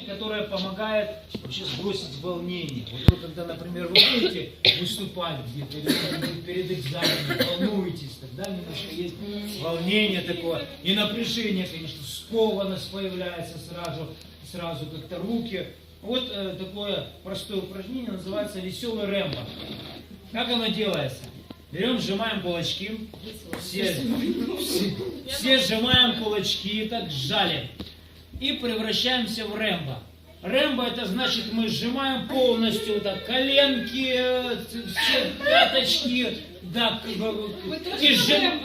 которая помогает вообще сбросить волнение. Вот вы, когда, например, вы будете выступать где-то или перед экзаменом, волнуетесь, тогда немножко есть волнение такое, и напряжение, конечно, скованность появляется сразу, сразу как-то руки. Вот э, такое простое упражнение называется веселый рэмбо. Как оно делается? Берем, сжимаем кулачки, все, все, все сжимаем кулачки, так сжали и превращаемся в Рэмбо. Рэмбо это значит мы сжимаем полностью так коленки, э, все пяточки, да, и сжим-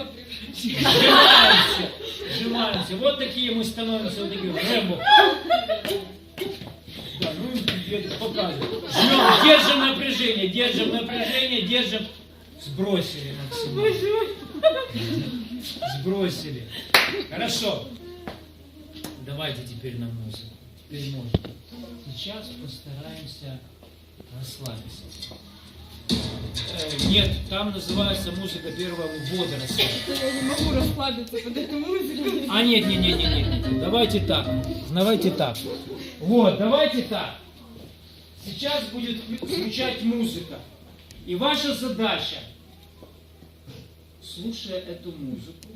сжимаемся, сжимаемся. Вот такие мы становимся, вот такие Рэмбо. Да, ну показываю. Жмем, держим напряжение, держим напряжение, держим. Сбросили максимально. Сбросили. Хорошо. Давайте теперь на музыку. Теперь можно. Сейчас постараемся расслабиться. Э, нет, там называется музыка первого водоросли. Я не могу расслабиться под эту музыку. А нет, нет, нет, нет, нет. Давайте так. Давайте так. Вот, давайте так. Сейчас будет звучать музыка. И ваша задача, слушая эту музыку,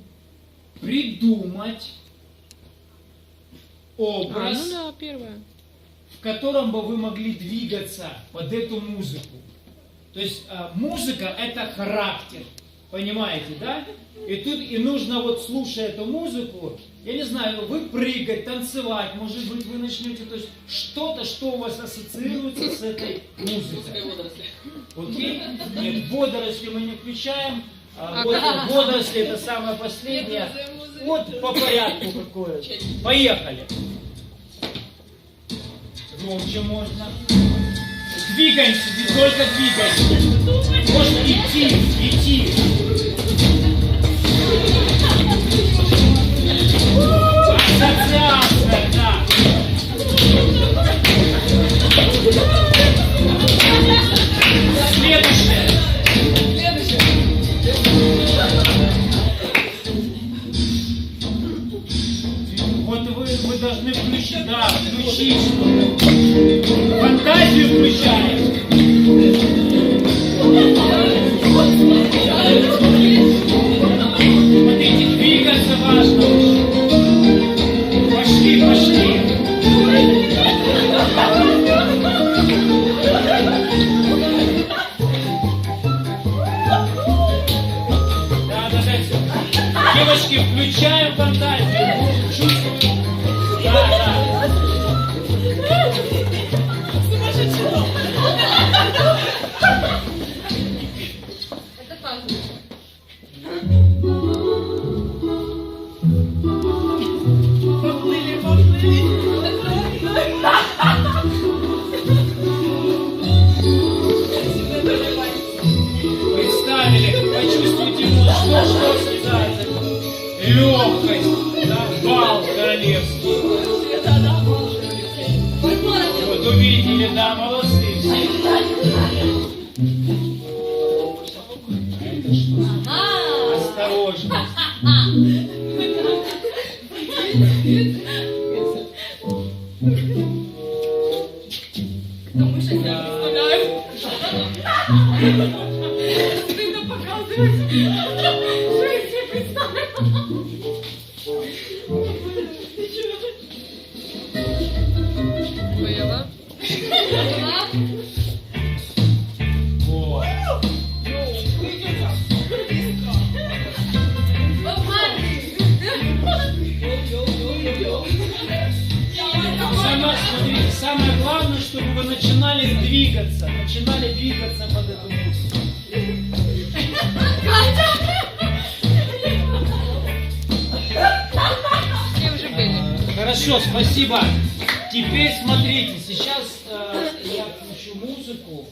придумать А, образ, ну да, первое. в котором бы вы могли двигаться под эту музыку. То есть а, музыка это характер, понимаете, да? И тут и нужно вот слушая эту музыку, я не знаю, вы прыгать, танцевать, может быть вы начнете, то есть что-то, что у вас ассоциируется с этой музыкой. Окей? Нет, водоросли мы не включаем. А, вот водоросли это самое последнее. Вот по порядку какое. Поехали. Громче можно. Двигаемся, только двигаемся. Можно идти, идти. Девочки, включаем фантазию. Чувствуем. Да, да. Да, бал королевский. Вот увидели, да, молодцы начинали двигаться, начинали двигаться под эту музыку. Были. Хорошо, спасибо. Теперь смотрите, сейчас э, я включу музыку.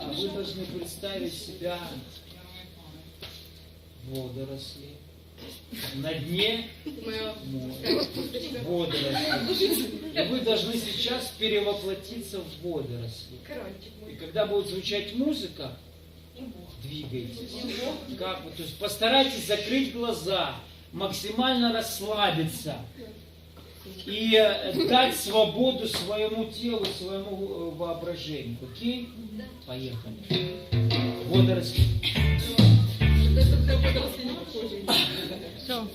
А Вы должны представить себя водоросли. На дне моря. Водоросли. И вы должны сейчас перевоплотиться в водоросли. И когда будет звучать музыка, двигайтесь. Как вы? То есть постарайтесь закрыть глаза, максимально расслабиться. и э, дать свободу своему телу, своему э, воображению. Окей? Поехали. Водоросли. Это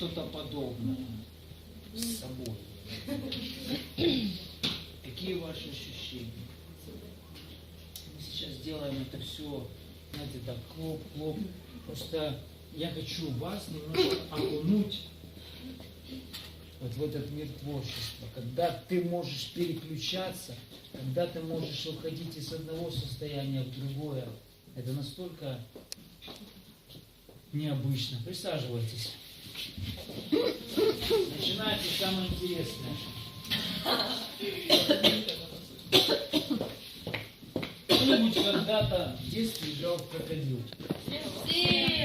что-то подобное с собой? Какие ваши ощущения? Мы сейчас делаем это все, знаете, так клоп-клоп. Просто я хочу вас немножко окунуть вот в этот мир творчества, когда ты можешь переключаться, когда ты можешь уходить из одного состояния в другое. Это настолько необычно. Присаживайтесь. Начинается самое интересное. Кто-нибудь когда-то в детстве играл в крокодил?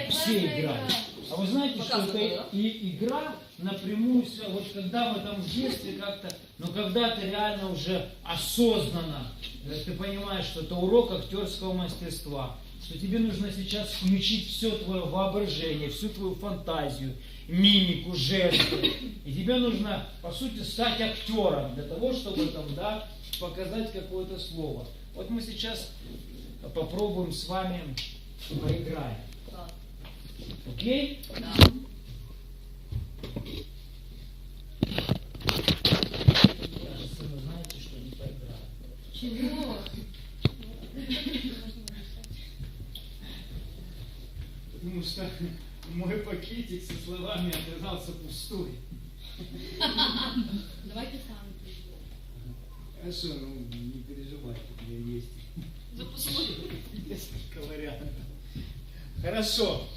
Все играли. А вы знаете, что это и игра напрямую, вот когда мы там в детстве как-то, но когда ты реально уже осознанно, э, ты понимаешь, что это урок актерского мастерства, что тебе нужно сейчас включить все твое воображение, всю твою фантазию, мимику, жесты. И тебе нужно, по сути, стать актером для того, чтобы там, да, показать какое-то слово. Вот мы сейчас попробуем с вами поиграем. Окей? Кажется, вы знаете, что не поиграем. Чего? Потому что мой пакетик со словами оказался пустой. Давайте сам. Хорошо, ну не переживайте, у меня есть Запускай. несколько вариантов. Хорошо.